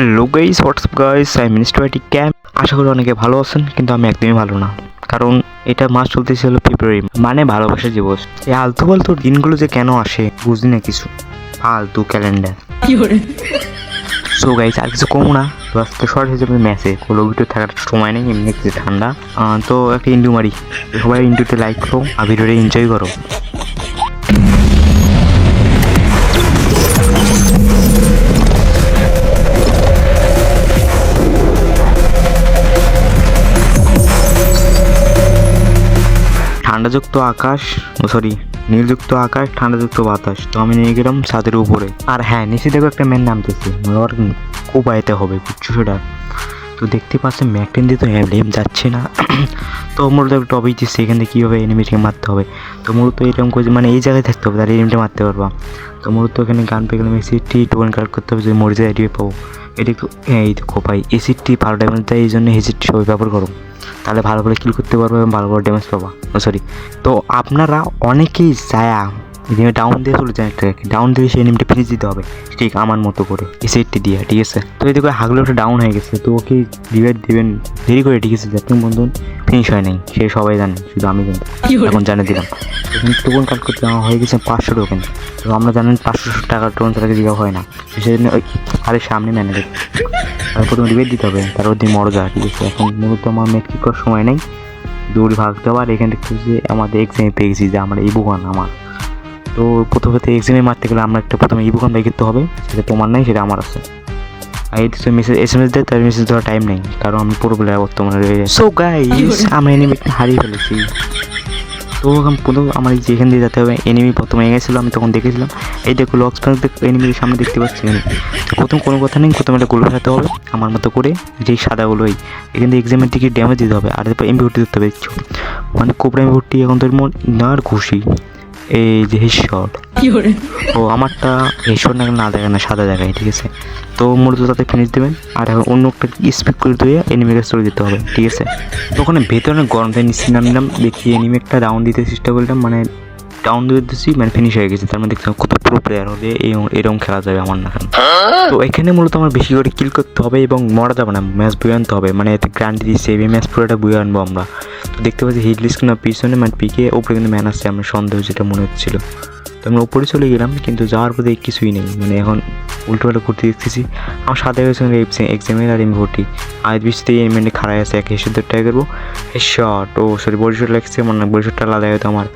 Hello guys WhatsApp guys I মিনিস্টারিটি camp আশা করি অনেকে ভালো আছেন কিন্তু আমি একদমই ভালো না। কারণ এটা মাস চলতেছিল ফেব্রুয়ারি মানে ভালোবাসা দিবস। এই আলতু ফালতু দিনগুলো যে কেন আসে বুঝি না কিছু। ফালতু ক্যালেন্ডার সো গাইস আর কিছু কম না। তো আজকে শর্ট হয়ে যাবে ম্যাচে কোনো ভিডিও থাকার সময় নেই এমনি কিছু ঠান্ডা। তো একটা ইন্ডু মারি সবাই ইন্ডুতে লাইক করো আর ভিডিওটা এনজয় করো। ঠান্ডাযুক্ত আকাশ সরি, নীলযুক্ত আকাশ, ঠান্ডাযুক্ত বাতাস। তো আমি নিয়ে গেলাম ছাদের উপরে। আর হ্যাঁ নিচে দেখো একটা ম্যান নামতেছে। খুব আয়তে হবে, বুঝছ সেটা? তো দেখতে পাচ্ছেন ম্যাকটেন দিয়ে তো হ্যাম যাচ্ছে না। তো মূলত টপিক দিচ্ছে থেকে কীভাবে এনিমিটাকে মারতে হবে। তো মূলত এরকম করে মানে এই জায়গায় থাকতে হবে, তাহলে এনিমিটা মারতে পারবা। তো মূলত এখানে গান পেয়ে গেলাম এসিডটি টোকেন কালেক্ট করতে হবে, যদি মরে যায় এডিও পাবো। এটি হ্যাঁ এই দেখো ভাই এসিডটি ভালো ড্যামেজ দেয় এই জন্য এসিডটি সবাই ব্যবহার করো। তাহলে ভালো করে কিল করতে পারব এবং ভালো করে ড্যামেজ পাবা। সরি তো আপনারা অনেকেই যায়া এনিমি ডাউন দিয়ে চলে যায় ট্র্যাকে ডাউন দিয়ে সেই এনিমিটা ফিনিশ দিতে হবে ঠিক আমার মতো করে। এসিডটি দিয়ে ঠিক আছে? তো এই দেখো হাগলো একটা ডাউন হয়ে গেছে। তো ওকে রিভাইভ দিবেন দেরি করে ঠিক আছে? যাতে বন্ধু ফিনিশ হয় নাই। সে সবাই জানে শুধু আমি জানি। এখন জানিয়ে দিলাম। টোকন কাট করতে আমার হয়ে গেছে পাঁচশো টোকেন তো আমরা জানেন পাঁচশো টাকার টোকন তাদেরকে দেওয়া হয় না। সেই জন্য ওই আরে সামনে ম্যানেজার তারপর প্রথমে রিভেট দিতে হবে। তারপর দিয়ে মরো যা ঠিক আছে? এখন মূলত আমার মেট কি করার সময় নেই। দৌড়ে ভাগতে হবে আর এখানে দেখতে যে আমাদের এক্সামে পেয়েছি যে আমার ইবুগান আমার। তো প্রথমে এক্সামে মারতে গেলে আমরা একটা প্রথমে ইবুগান বাই করতে হবে সেটা তোমার নাই সেটা আমার আছে। আর এই তো মেসেজ এস এম এস দেয় তার মেসেজ দেওয়ার টাইম নেই কারণ আমি পুরো বর্তমানে রয়ে যায় সো গাইস আমরা এনিমি হারিয়ে ফেলেছি। তো এখন প্রথম আমার যেখান দিয়ে যেতে হবে এনিমি প্রথমে গেছিল, আমি তখন দেখেছিলাম। এই দেখো লক্স এনিমির সামনে দেখতে পাচ্ছি আমি। প্রথম কোনো কথা নেই, প্রথমে একটা গোল ফেলাতে হবে, আমার মতো করে যেই সাদাগুলোই এখান থেকে এক্সামের দিকে ড্যামেজ দিতে হবে, আর এরপর এমবি ভর্তি ধরতে হবে মানে কোবরা এমবি ভর্তি এখন তোর মন না আর খুশি। এই যে হেডশট ও আমারটা হেডশট না না দেখে না সাদা দেখায় ঠিক আছে? তো মূলত তাতে ফিনিশ দেবেন আর এখন অন্য একটা স্পিড করে দিয়ে এনিমি কাছে চলে যেতে হবে ঠিক আছে? তো ওখানে ভেতরে গরম তাই নিশ্চিত নামলাম দেখি এনিমি একটা রাউন্ড দিতে চেষ্টা করলাম মানে ডাউন দিয়ে দিচ্ছি মানে ফিনিশ হয়ে গেছে তার মানে দেখছিলাম কত প্রো প্লেয়ার হলে এই এরকম খেলা যাবে আমার না তো এখানে মূলত আমার বেশি করে কিল করতে হবে এবং মরা যাবে না ম্যাচ বই আনতে হবে মানে এতে গ্রান্টি দিচ্ছে এই ম্যাচ পুরোটা বই আনব আমরা। দেখতে পাচ্ছি হিটলিস্ট না পিছনে মানে পিকে ওপরে কিন্তু ম্যান আসছে আমার সন্দেহ যেটা মনে হচ্ছিল। তো আমরা ওপরে চলে গেলাম কিন্তু যাওয়ার পথে কিছুই নেই। মানে এখন উল্টো পাল্টা ঘুরতে দেখতেছি আমার সাথে হয়েছে এক্সামের আর এম ভর্তি। আর বৃষ্টি এমনি খারাপ আছে এক হেসে ট্রাই করব শট ও সরি বরিশট লাগছে মনে বরিশটটা আলাদা হয়তো আমার।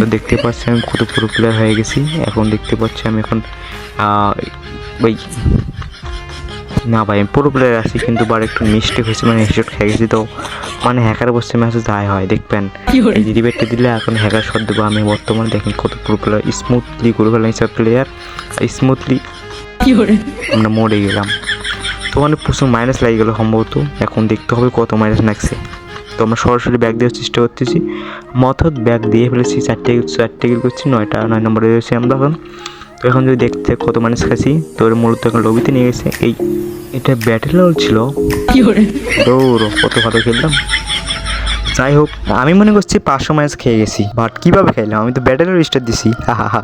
তো দেখতে পাচ্ছি আমি কত পুরো প্লেয়ার হয়ে গেছি। এখন দেখতে পাচ্ছি আমি এখন ওই না ভাই আমি পুরো প্লেয়ার আছি কিন্তু বার একটু মিস্টেক হয়েছে মানে হেডশট খেয়ে গেছি তো। মানে হ্যাকার বসছে ম্যাসেজ দায় হয় দেখবেন। এই রিবেটটা দিলে এখন হ্যাকার শট দেবো আমি বর্তমানে দেখেন কত পুরো প্লেয়ার স্মুথলি করে ফেলাম হিসাব প্লেয়ার স্মুথলি আমরা মরে গেলাম। তো মানে প্রচুর মাইনাস লাগে গেলো সম্ভবত এখন দেখতে হবে কত মাইনাস লাগছে। তো আমরা সরাসরি ব্যাগ দেওয়ার চেষ্টা করতেছি। মথত ব্যাগ দিয়ে ফেলেছি চারটে চারটে কিল করছি নয়টা নয় নম্বরে রয়েছে আমরা এখন। তো এখন যদি দেখতে কত মানুষ খাচ্ছি তো ওর মূলত এখন লবিতে নিয়ে গেছে এই এটা ব্যাটেল রোল ছিল। দৌড় কত ভালো খেললাম যাই হোক আমি মনে করছি পাঁচশো ম্যাচ খেয়ে গেছি। বাট কীভাবে খেলাম আমি তো ব্যাটেলের স্টার দিছি। হা হা হা।